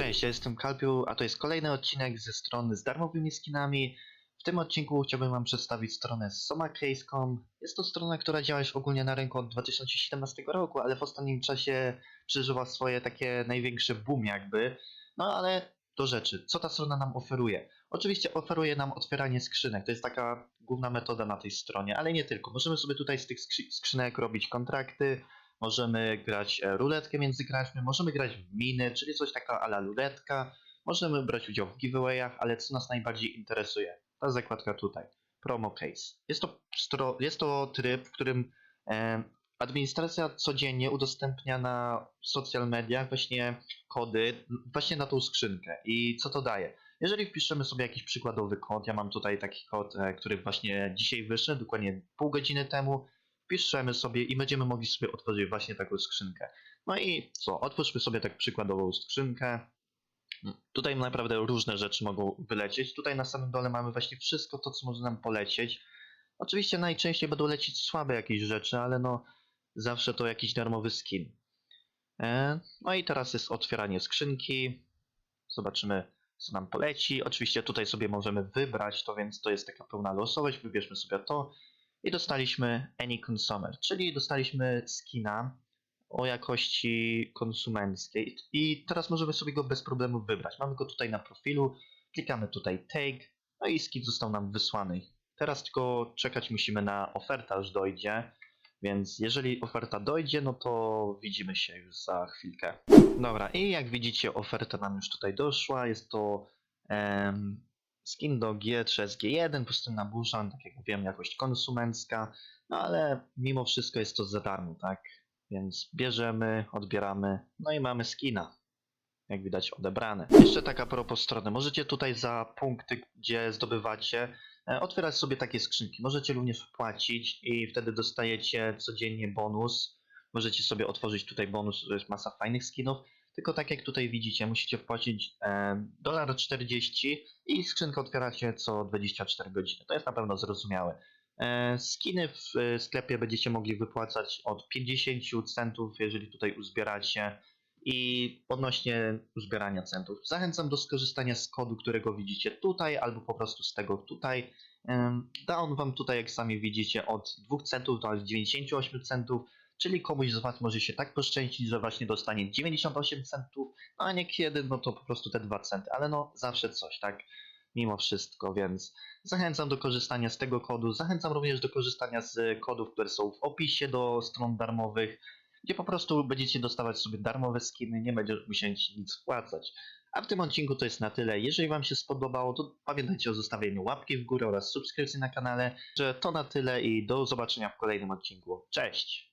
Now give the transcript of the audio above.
Cześć, ja jestem Kalpiu, a to jest kolejny odcinek ze strony z darmowymi skinami. W tym odcinku chciałbym Wam przedstawić stronę somakcase.com. Jest to strona, która działa już ogólnie na rynku od 2017 roku, ale w ostatnim czasie przeżywa swoje takie największe boom jakby. No ale do rzeczy, co ta strona nam oferuje? Oczywiście oferuje nam otwieranie skrzynek, to jest taka główna metoda na tej stronie, ale nie tylko. Możemy sobie tutaj z tych skrzy- skrzynek robić kontrakty, możemy grać e, ruletkę między graczmi, możemy grać w miny, czyli coś taka ala ruletka, możemy brać udział w giveawayach, ale co nas najbardziej interesuje? Ta zakładka tutaj, promo case. Jest to, jest to tryb, w którym e, administracja codziennie udostępnia na social mediach właśnie kody właśnie na tą skrzynkę. I co to daje? Jeżeli wpiszemy sobie jakiś przykładowy kod, ja mam tutaj taki kod, e, który właśnie dzisiaj wyszedł, dokładnie pół godziny temu, wpiszemy sobie i będziemy mogli sobie otworzyć właśnie taką skrzynkę. No i co, otwórzmy sobie tak przykładową skrzynkę. Tutaj naprawdę różne rzeczy mogą wylecieć. Tutaj na samym dole mamy właśnie wszystko to, co może nam polecieć. Oczywiście najczęściej będą lecieć słabe jakieś rzeczy, ale no zawsze to jakiś darmowy skin. E, No i teraz jest otwieranie skrzynki. Zobaczymy, co nam poleci. Oczywiście tutaj sobie możemy wybrać to, więc to jest taka pełna losowość. Wybierzmy sobie to. I dostaliśmy Any Consumer, czyli dostaliśmy skina o jakości konsumenckiej. I teraz możemy sobie go bez problemu wybrać. Mamy go tutaj na profilu, klikamy tutaj Take, no i skin został nam wysłany. Teraz tylko czekać musimy na ofertę, aż dojdzie. Więc jeżeli oferta dojdzie, no to widzimy się już za chwilkę. Dobra, i jak widzicie, oferta nam już tutaj doszła. Jest to skin do G3 G1, pustynna burza, tak jak mówiłem, jakość konsumencka, no ale mimo wszystko jest to za darmo, tak? Więc bierzemy, odbieramy, no i mamy skina. Jak widać odebrane. Jeszcze taka propos strony. Możecie tutaj za punkty, gdzie zdobywacie, e, otwierać sobie takie skrzynki. Możecie również wpłacić i wtedy dostajecie codziennie bonus. Możecie sobie otworzyć tutaj bonus, to jest masa fajnych skinów. Tylko tak jak tutaj widzicie, musicie wpłacić e, dolar 40 i skrzynkę otwieracie co 24 godziny. To jest na pewno zrozumiałe. E, Skiny w e, sklepie będziecie mogli wypłacać od 50 centów, jeżeli tutaj uzbieracie. I odnośnie uzbierania centów, zachęcam do skorzystania z kodu, którego widzicie tutaj, albo po prostu z tego tutaj. Da on wam tutaj, jak sami widzicie, od 2 centów do aż 98 centów, czyli komuś z was może się tak poszczęścić, że właśnie dostanie 98 centów, no a niekiedy no to po prostu te 2 centy, ale no zawsze coś, tak? Mimo wszystko, więc Zachęcam do korzystania z tego kodu. Zachęcam również do korzystania z kodów, które są w opisie do stron darmowych, gdzie po prostu będziecie dostawać sobie darmowe skiny, nie będziesz musieć nic wpłacać. A w tym odcinku to jest na tyle. Jeżeli Wam się spodobało, to pamiętajcie o zostawieniu łapki w górę oraz subskrypcji na kanale. Że to na tyle i do zobaczenia w kolejnym odcinku. Cześć!